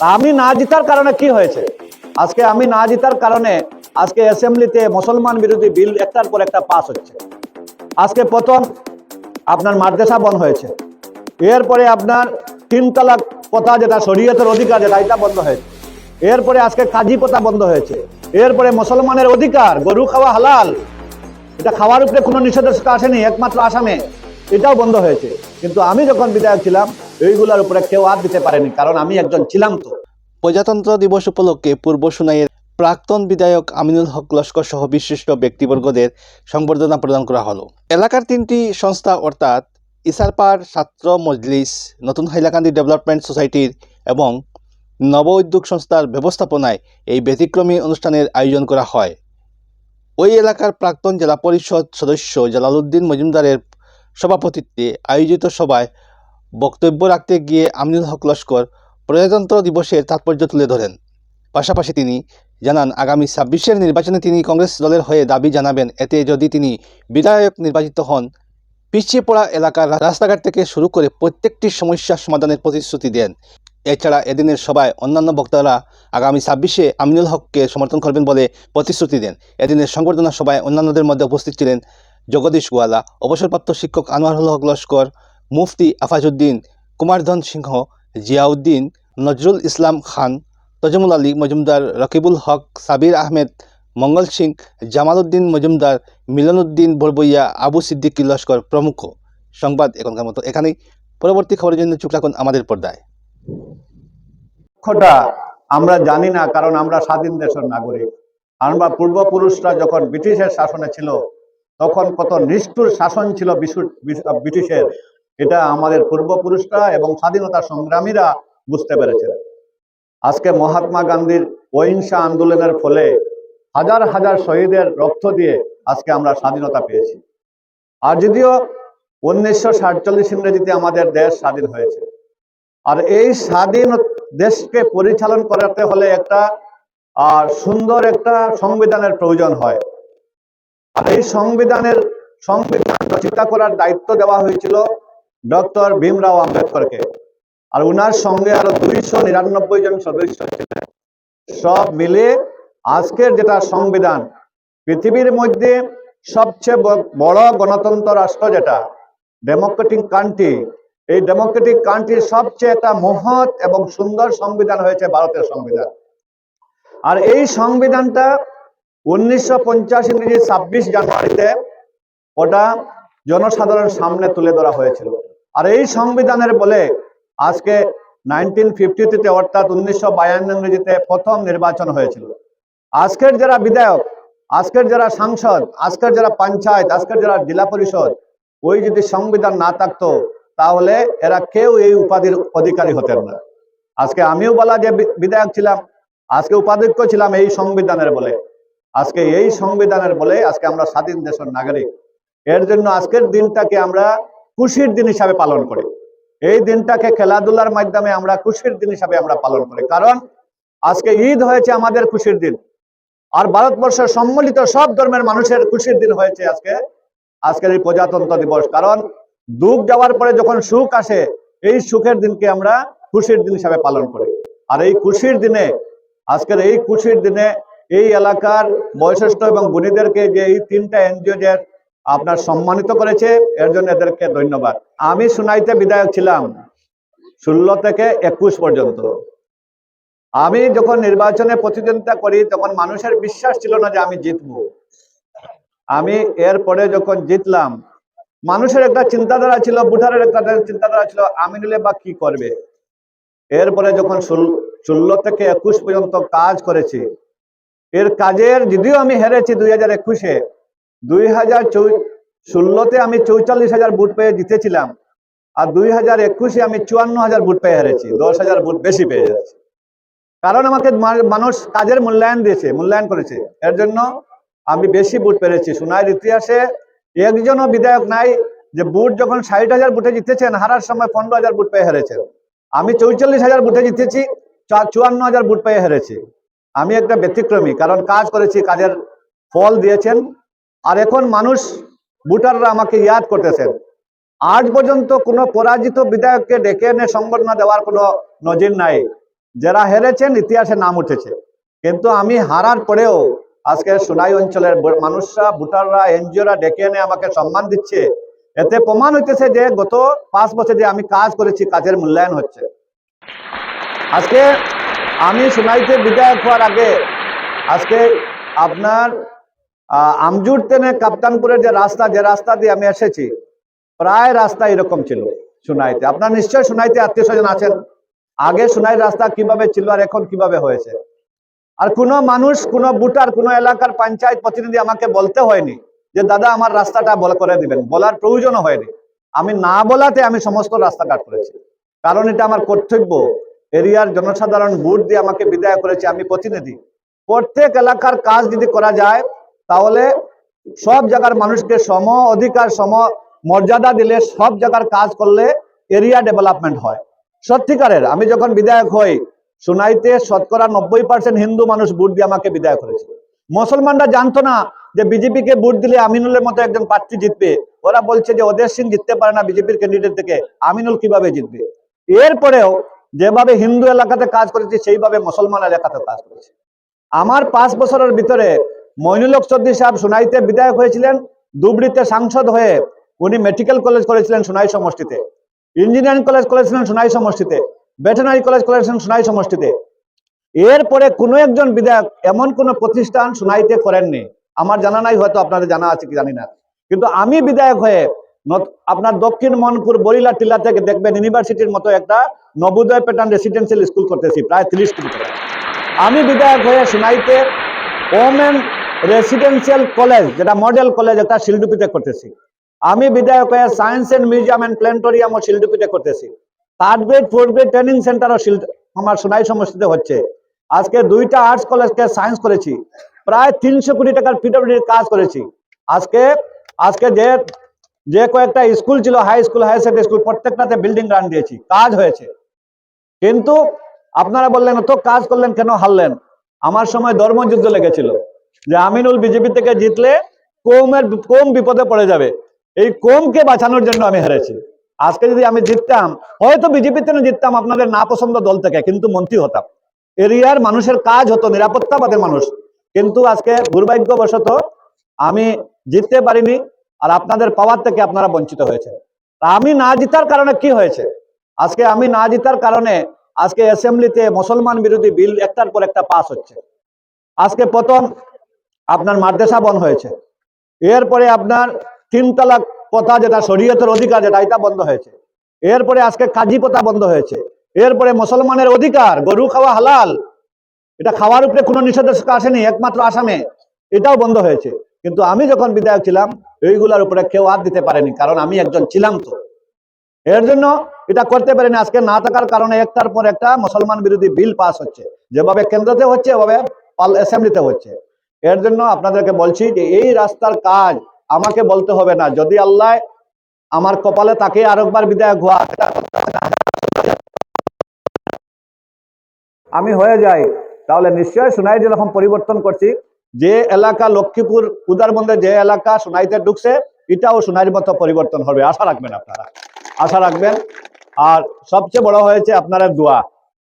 আমি না জিতার কারণে কি হয়েছে? আজকে আমি না জিতার কারণে আজকে অ্যাসেম্বলিতে মুসলমান বিরোধী বিল একটার পর একটা পাস হচ্ছে। আজকে প্রথম আপনার মাদ্রাসা বন্ধ হয়েছে। এরপরে আপনার তিন তালাক প্রথা যেটা, শরীয়তের অধিকার যেটা, এটা বন্ধ হয়েছে। এরপরে আজকে কাজী প্রথা বন্ধ হয়েছে। এরপরে মুসলমানের অধিকার, গরু খাওয়া হালাল, এটা খাওয়ার উপরে কোনো নিষেধাজ্ঞা আসেনি, একমাত্র আসামে, এটাও বন্ধ হয়েছে। কিন্তু আমি যখন বিধায়ক ছিলাম এইগুলোর উপরে কেউ হাত দিতে পারেনি, কারণ আমি একজন ছিলাম তো। প্রজাতন্ত্র দিবস উপলক্ষে পূর্ব সুনাইয়ের প্রাক্তন বিধায়ক আমিনুল হক লস্কর সহ বিশিষ্ট ব্যক্তিবর্গদের সংবর্ধনা প্রদান করা হলো। এলাকার তিনটি সংস্থা অর্থাৎ ইসারপাড় ছাত্র মজলিস, নতুন হাইলাকান্দি ডেভেলপমেন্ট সোসাইটির এবং নব উদ্যোগ সংস্থার ব্যবস্থাপনায় এই ব্যতিক্রমী অনুষ্ঠানের আয়োজন করা হয়। ওই এলাকার প্রাক্তন জেলা পরিষদ সদস্য জালালউদ্দিন মজুমদারের সভাপতিত্বে আয়োজিত সভায় বক্তব্য রাখতে গিয়ে আমিনুল হক লস্কর প্রজাতন্ত্র দিবসের তাৎপর্য তুলে ধরেন। পাশাপাশি তিনি জানান, আগামী ছাব্বিশের নির্বাচনে তিনি কংগ্রেস দলের হয়ে দাবি জানাবেন। এতে যদি তিনি বিধায়ক নির্বাচিত হন, পিছিয়ে পড়া এলাকার রাস্তাঘাট থেকে শুরু করে প্রত্যেকটি সমস্যার সমাধানের প্রতিশ্রুতি দেন। এছাড়া এদিনের সভায় অন্যান্য বক্তারা আগামী ছাব্বিশে আমিনুল হককে সমর্থন করবেন বলে প্রতিশ্রুতি দেন। এদিনের সংবর্ধনা সভায় অন্যান্যদের মধ্যে উপস্থিত ছিলেন জগদীশ গোয়ালা, অবসরপ্রাপ্ত শিক্ষক আনোয়ারুল হক লস্কর মুফতি আফাজউদ্দিন, কুমারধন সিংহ, জিয়াউদ্দিন, নজরুল ইসলাম খান, তজমুল আলী মজুমদার, রকিবুল হক, সাবির আহমেদ, মঙ্গল সিং জামাল উদ্দিন মজুমদার, মিলনউদ্দিন বরবইয়া, আবু সিদ্দিকী লস্কর প্রমুখ। সংবাদ এখনকার মতো এখানেই। পরবর্তী খবরের জন্য চুপ রাখুন আমাদের পর্দায়। লক্ষ্যটা আমরা জানি না, কারণ আমরা স্বাধীন দেশের নাগরিক। আমরা পূর্বপুরুষরা যখন ব্রিটিশের শাসনে ছিল, তখন কত নিষ্ঠুর শাসন ছিল ব্রিটিশের। এটা আমাদের পূর্বপুরুষরা এবং স্বাধীনতা সংগ্রামীরা বুঝতে পেরেছে আজকে মহাত্মা গান্ধীর অহিংসা আন্দোলনের ফলে হাজার হাজার শহীদের রক্ত দিয়ে আজকে আমরা স্বাধীনতা পেয়েছি। আর যদিও উনিশশো সাতচল্লিশ ইংরেজিতে আমাদের দেশ স্বাধীন হয়েছে। আর এই স্বাধীন দেশকে পরিচালন করাতে হলে একটা আর সুন্দর একটা সংবিধানের প্রয়োজন হয়। আর এই সংবিধানের সংবিধান রচিতা করার দায়িত্ব দেওয়া হয়েছিল ডক্টর ভীমরাও আম্বেদকরকে। আর উনার সঙ্গে আরও দুইশো নিরানব্বই জন সদস্য ছিলেন। সব মিলে আজকের যেটা সংবিধান, পৃথিবীর মধ্যে সবচেয়ে বড় গণতন্ত্র রাষ্ট্র যেটা, ডেমোক্রেটিক কান্ট্রি, এই ডেমোক্রেটিক কান্ট্রির সবচেয়ে একটা মহৎ এবং সুন্দর সংবিধান হয়েছে ভারতের সংবিধান। আর এই সংবিধানটা উনিশশো পঞ্চাশ ইংরেজি ছাব্বিশ জানুয়ারিতে ওটা জনসাধারণের সামনে তুলে ধরা হয়েছিল। আর এই সংবিধানের বলে আজকে নাইনটিন ফিফটিতে অর্থাৎ উনিশশো বায়ান্ন ইংরেজিতে প্রথম নির্বাচন হয়েছিল। আজকের যারা বিধায়ক, আজকের যারা সাংসদ, আজকের যারা পঞ্চায়েত, আজকের যারা জেলা পরিষদ, ওই যদি সংবিধান না থাকতো, তাহলে এরা কেউ এই উপাধির অধিকারী হতেন না। আজকে আমিও বলা যে বিধায়ক ছিলাম, আজকে উপাধ্যক্ষ ছিলাম এই সংবিধানের বলে। আজকে এই সংবিধানের বলে আজকে আমরা স্বাধীন দেশের নাগরিক। এর জন্য আজকের দিনটাকে আমরা খুশির দিন হিসাবে পালন করি। এই দিনটাকে খেলাধুলার মাধ্যমে আমরা খুশির দিন হিসাবে আমরা পালন করি। কারণ আজকে ঈদ হয়েছে আমাদের খুশির দিন। আর ভারতবর্ষের সম্মিলিত সব ধর্মের মানুষের খুশির দিন হয়েছে আজকে। আজকের এই প্রজাতন্ত্র দিবস। কারণ দুঃখ যাওয়ার পরে যখন সুখ আসে, এই সুখের দিনকে আমরা খুশির দিন হিসাবে পালন করি। আর এই খুশির দিনে, আজকের এই খুশির দিনে এই এলাকার বৈশিষ্ট্য এবং গুণীদেরকে যে এই তিনটা এনজিও যে আপনার সম্মানিত করেছে, এর জন্য এদেরকে ধন্যবাদ। আমি শুনাইতে বিধায়ক ছিলাম ষোলো থেকে একুশ পর্যন্ত। আমি যখন নির্বাচনে প্রতিদ্বন্দ্বিতা করি, তখন মানুষের বিশ্বাস ছিল না যে আমি জিতবো। আমি এরপরে যখন জিতলাম, মানুষের একটা চিন্তাধারা ছিল, ভোটারের একটা চিন্তাধারা ছিল, আমি নিলে বা কি করবে? এরপরে যখন ষোলো থেকে একুশ পর্যন্ত কাজ করেছি, এর কাজের যদিও আমি হেরেছি দুই হাজার একুশে দুই হাজার ষোলোতে আমি চৌচল্লিশ হাজার ভোট পেয়ে জিতেছিলাম আর দুই হাজার একুশে আমি চুয়ান্ন হাজার ভোট পেয়ে হেরেছি, দশ হাজার ভোট বেশি পেয়ে যাচ্ছি কারণ আমাকে মানুষ কাজের মূল্যায়ন দিয়েছে, মূল্যায়ন করেছে। এর জন্য আমি বেশি ভোট পেরেছি। সোনাইয়ের ইতিহাসে একজনও বিধায়ক নাই যে ভোট যখন ষাট হাজার ভোটে জিতেছেন, হারার সময় পনেরো হাজার ভোট পেয়ে হেরেছেন। আমি চৌচল্লিশ হাজার ভোটে জিতেছি চুয়ান্ন হাজার ভোট পেয়ে হেরেছি। আমি একটা ব্যতিক্রমী, কারণ কাজ করেছি, কাজের ফল দিয়েছেন আর এখন মানুষ ভোটাররা আমাকে ইয়াদ করতেছেন। আজ পর্যন্ত কোনো পরাজিত বিধায়ককে ডেকে এনে সংবর্ধনা দেওয়ার কোনো নজির নাই। যারা হেরেছেন, ইতিহাসে নাম উঠেছে। কিন্তু আমি হারার পরেও আজকে সোনাই অঞ্চলের মানুষরা, ভোটাররা, এনজিওরা ডেকে এনে আমাকে সম্মান দিচ্ছে। এতে প্রমাণ হইতেছে যে গত পাঁচ বছর যে আমি কাজ করেছি, কাজের মূল্যায়ন হচ্ছে। আজকে আমি সোনাইতে বিধায়ক হওয়ার আগে, আজকে আপনার আমজুর তেনে কাপ্তানপুরের যে রাস্তা যে রাস্তা দিয়ে আমি এসেছি, প্রায় রাস্তা এরকম ছিল সোনাইতে। আপনার নিশ্চয় সোনাইতে আত্মীয় স্বজন আছেন। আগে সোনাই রাস্তা কীভাবে ছিল আর এখন কীভাবে হয়েছে? আর কোনো মানুষ, কোনো বুটার কোনো এলাকার পঞ্চায়েত প্রতিনিধি আমাকে বলতে হয়নি যে, দাদা, আমার রাস্তাটা বল করে দিবেন। বলার প্রয়োজনও হয়নি। আমি না বলাতে আমি সমস্ত রাস্তা কাট করেছি। কারণ এটা আমার কর্তব্য। এরিয়ার জনসাধারণ ভোট দিয়ে আমাকে বিদায় করেছে আমি প্রতিনিধি। প্রত্যেক এলাকার কাজ যদি করা যায় তাহলে সব জায়গার মানুষকে সম অধিকার, সম মর্যাদা দিলে সব জায়গার কাজ করলে এরিয়া ডেভেলপমেন্ট হয়। সত্যিকারের, আমি যখন বিধায়ক হই সোনাইতে শতকরা নব্বই পার্সেন্ট হিন্দু মানুষ ভোট দিয়ে আমাকে বিদায় করেছে। মুসলমানরা জানতো না যে বিজেপিকে ভোট দিলে আমিনুলের মতো একজন প্রার্থী জিতবে। ওরা বলছে যে ওদের সিং জিততে পারে না বিজেপির ক্যান্ডিডেট থেকে, আমিনুল কীভাবে জিতবে? এরপরেও যেভাবে হিন্দু এলাকাতে কাজ করেছি, সেইভাবে মুসলমান এলাকাতে কাজ করেছি। আমার পাঁচ বছরের ভিতরে মইনুল হক চৌধুরী সাহেব সোনাইতে বিধায়ক হয়েছিলেন, ধুবড়িতে সাংসদ হয়ে উনি মেডিকেল কলেজ করেছিলেন সোনাই সমষ্টিতে। ইঞ্জিনিয়ারিং কলেজ করেছিলেন সোনাই সমষ্টিতে ভেটেনারি কলেজ করেছিলেন সোনাই সমষ্টিতে। এরপরে কোনো একজন বিধায়ক এমন কোন প্রতিষ্ঠান সোনাইতে করেননি। আমার জানা নাই, হয়তো আপনাদের জানা আছে, কি জানি না। কিন্তু আমি বিধায়ক হয়ে আপনার দক্ষিণ মনপুর বরিলা টিলা থেকে দেখবেন ইউনিভার্সিটির মতো একটা নবোদয় প্যাটার্ন রেসিডেন্সিয়াল স্কুল করতেছি, প্রায় তিরিশ টাকা আমি বিধায়ক হয়ে সোনাইতে ওমেন রেসিডেন্সিয়াল কলেজ যেটা মডেল কলেজ একটা শিলডুপিতে করতেছি। আমি বিধায়ক হয়ে science and museum and planetarium ও শিলডুপিতে করতেছি। Third grade fourth grade training সেন্টারও শিল আমার সোনাই সমষ্টিতে হচ্ছে। আজকে দুইটা আর্টস কলেজকে সায়েন্স করেছি। প্রায় তিনশো কোটি টাকার পিডব্লিউডির কাজ করেছি। আজকে আজকে যে যে কয়েকটা স্কুল ছিল high school high secondary school প্রত্যেকটাতে বিল্ডিং রান দিয়েছি। কাজ হয়েছে। কিন্তু আপনারা বললেন, তো কাজ করলেন কেন হারলেন? আমার সময় ধর্মযুদ্ধ লেগেছিল। যে আমিনুল বিজেপি থেকে জিতলে কোমের, কোম বিপদে পড়ে যাবে। এই কোমকে বাঁচানোর জন্য আমি হেরেছি। আজকে যদি আমি জিততাম, হয়তো বিজেপিতে না জিততাম আপনাদের না পছন্দ দল থেকে, কিন্তু মন্ত্রী হতাম। এরিয়ার মানুষের কাজ হতো, নিরাপত্তাবাদের মানুষ। কিন্তু আজকে দুর্ভাগ্যবশত আমি জিততে পারিনি আর আপনাদের পাওয়ার থেকে আপনারা বঞ্চিত হয়েছে আমি না জিতার কারণে কি হয়েছে? আজকে আমি না জিতার কারণে আজকে অ্যাসেম্বলিতে মুসলমান বিরোধী বিল একটার পর একটা পাস হচ্ছে। আজকে প্রথম আপনার মাদ্রাসা বন্ধ হয়েছে। এরপরে আপনার তিন তালাক প্রথা যেটা, শরীয়তের অধিকার যেটা, এটা বন্ধ হয়েছে। এরপরে আজকে কাজী প্রথা বন্ধ হয়েছে। এরপরে মুসলমানের অধিকার, গরু খাওয়া হালাল, এটা খাওয়ার উপরে কোনো নিষেধাজ্ঞা আসেনি, একমাত্র আসামে, এটাও বন্ধ হয়েছে। কিন্তু আমি যখন বিধায়ক ছিলাম, এইগুলার উপরে কেউ হাত দিতে পারেনি, কারণ আমি একজন ছিলাম তো। এর জন্য এটা করতে পারেনি, আজকে না থাকার কারণে একটার পর একটা মুসলমান বিরোধী বিল পাস হচ্ছে। যেভাবে কেন্দ্রতে হচ্ছে এভাবে অ্যাসেম্বলিতে হচ্ছে। এর জন্য আপনাদেরকে বলছি যে এই রাস্তার কাজ আমাকে বলতে হবে না। যদি আল্লাহ আমার কপালে তাকে আরেকবার বিদায় আমি হয়ে যাই, তাহলে নিশ্চয়ই সোনাই যেরকম পরিবর্তন করছি। যে এলাকা লক্ষ্মীপুর উদারবন্দে যে এলাকা সোনাইতে ঢুকছে, এটাও সোনাইয়ের মতো পরিবর্তন হবে। আশা রাখবেন আপনারা। আশা রাখবেন। আর সবচেয়ে বড় হয়েছে আপনারা দোয়া।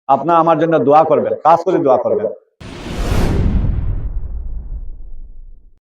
আপনারা আমার জন্য দোয়া করবেন। কাজ করে দোয়া করবেন।